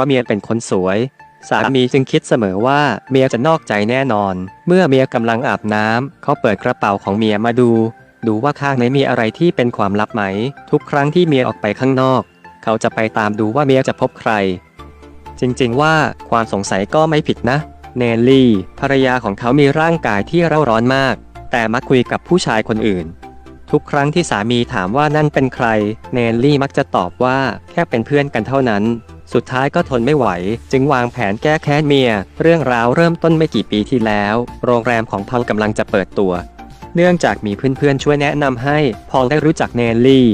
ราะเมียเป็นคนสวย สามีจึงคิดเสมอว่าเมียจะนอกใจแน่นอน เมื่อเมียกำลังอาบน้ำเขาเปิดกระเป๋าของเมียมาดู ดูว่าข้างในมีอะไรที่เป็นความลับไหม ทุกครั้งที่เมียออกไปข้างนอก เขาจะไปตามดูว่าเมียจะพบใคร จริงๆว่าความสงสัยก็ไม่ผิดนะ เนลลี่ ภรรยาของเขามีร่างกายที่เร่าร้อนมาก แต่มักคุยกับผู้ชายคนอื่นทุกครั้งที่สามีถามว่านั่นเป็นใคร เนลลี่มักจะตอบว่าแค่เป็นเพื่อนกันเท่านั้น สุดท้ายก็ทนไม่ไหว จึงวางแผนแก้แค้นเมีย เรื่องราวเริ่มต้นไม่กี่ปีที่แล้ว โรงแรมของพอลกำลังจะเปิดตัว เนื่องจากมีเพื่อนๆช่วยแนะนำให้พอลได้รู้จักเนลลี่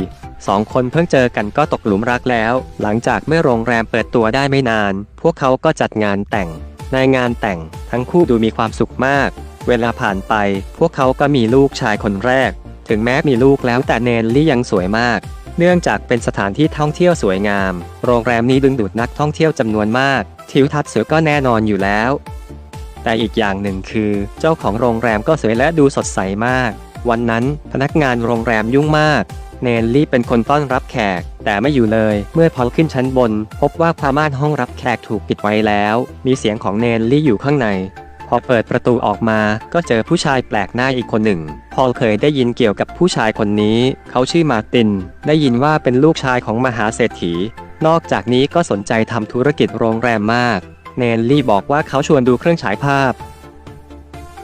สองคนเพิ่งเจอกันก็ตกหลุมรักแล้ว หลังจากเมื่อโรงแรมเปิดตัวได้ไม่นาน พวกเขาก็จัดงานแต่ง ในงานแต่งทั้งคู่ดูมีความสุขมาก เวลาผ่านไป พวกเขาก็มีลูกชายคนแรก ถึงแม้มีลูกแล้วแต่เนลลี่ยังสวยมาก เนื่องจากเป็นสถานที่ท่องเที่ยวสวยงาม โรงแรมนี้ดึงดูดนักท่องเที่ยวจำนวนมาก ทิวทัศน์สวยก็แน่นอนอยู่แล้ว แต่อีกอย่างหนึ่งคือ เจ้าของโรงแรมก็สวยและดูสดใสมาก วันนั้นพนักงานโรงแรมยุ่งมาก เนลลี่เป็นคนต้อนรับแขก แต่ไม่อยู่เลย เมื่อพอขึ้นชั้นบน พบว่าผ้าม่านห้องรับแขกถูกปิดไว้แล้ว มีเสียงของเนลลี่อยู่ข้างใน พอเปิดประตูออกมาก็เจอผู้ชายแปลกหน้าอีกคนหนึ่ง พอลเคยได้ยินเกี่ยวกับผู้ชายคนนี้ เขาชื่อมาติน ได้ยินว่าเป็นลูกชายของมหาเศรษฐี นอกจากนี้ก็สนใจทำธุรกิจโรงแรมมาก เนลลี่บอกว่าเขาชวนดูเครื่องฉายภาพ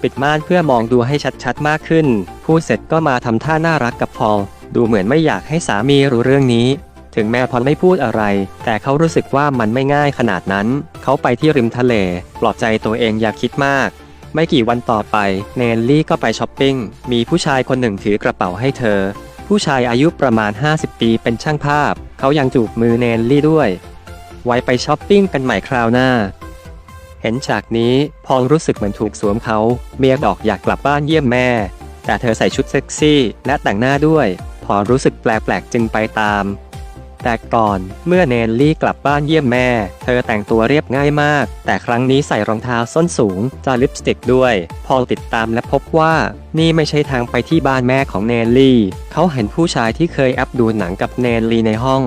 ปิดม่านเพื่อมองดูให้ชัดๆมากขึ้น พูดเสร็จก็มาทำท่าน่ารักกับพอลดูเหมือนไม่อยากให้สามีรู้เรื่องนี้ ถึงแม้พอลไม่พูดอะไร แต่เขารู้สึกว่ามันไม่ง่ายขนาดนั้น เขาไปที่ริมทะเล ปลอบใจตัวเองอย่าคิดมาก ไม่กี่วันต่อไป เนลลี่ก็ไปช้อปปิ้ง มีผู้ชายคนหนึ่งถือกระเป๋าให้เธอ ผู้ชายอายุประมาณ 50 ปีเป็นช่างภาพ เขายังจูบมือเนลลี่ด้วย ไว้ไปช้อปปิ้งกันใหม่คราวหน้าเห็นฉากนี้พอลรู้สึกเหมือนถูกสวมเขา เมียบอกอยากกลับบ้านเยี่ยมแม่ แต่เธอใส่ชุดเซ็กซี่และแต่งหน้าด้วย พอรู้สึกแปลกๆจึงไปตาม แต่ก่อนเมื่อเนลลี่กลับบ้านเยี่ยมแม่ เธอแต่งตัวเรียบง่ายมาก แต่ครั้งนี้ใส่รองเท้าส้นสูงจาลิปสติกด้วย พอติดตามและพบว่านี่ไม่ใช่ทางไปที่บ้านแม่ของเนลลี่ เขาเห็นผู้ชายที่เคยแอบดูหนังกับเนลลี่ในห้อง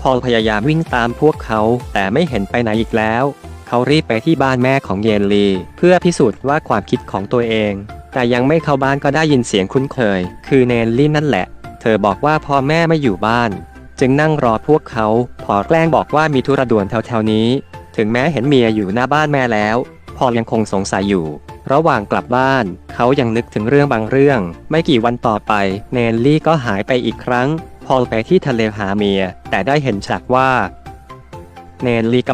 พอพยายามวิ่งตามพวกเขาแต่ไม่เห็นไปไหนอีกแล้ว เขารีบไปที่บ้านแม่ของเยนลีเพื่อพิสูจน์ว่าความคิดของตัวเอง แต่ยังไม่เข้าบ้านก็ได้ยินเสียงคุ้นเคย คือเนลลี่นั่นแหละ เธอบอกว่าพ่อแม่ไม่อยู่บ้าน จึงนั่งรอพวกเขา พอแกล้งบอกว่ามีธุระด่วนแถวๆนี้ ถึงแม้เห็นเมียอยู่หน้าบ้านแม่แล้ว พอยังคงสงสัยอยู่ ระหว่างกลับบ้าน เขายังนึกถึงเรื่องบางเรื่อง ไม่กี่วันต่อไป เนลลี่ก็หายไปอีกครั้ง พอลไปที่ทะเลหาเมีย แต่ได้เห็นฉากว่า เนลลี่กำ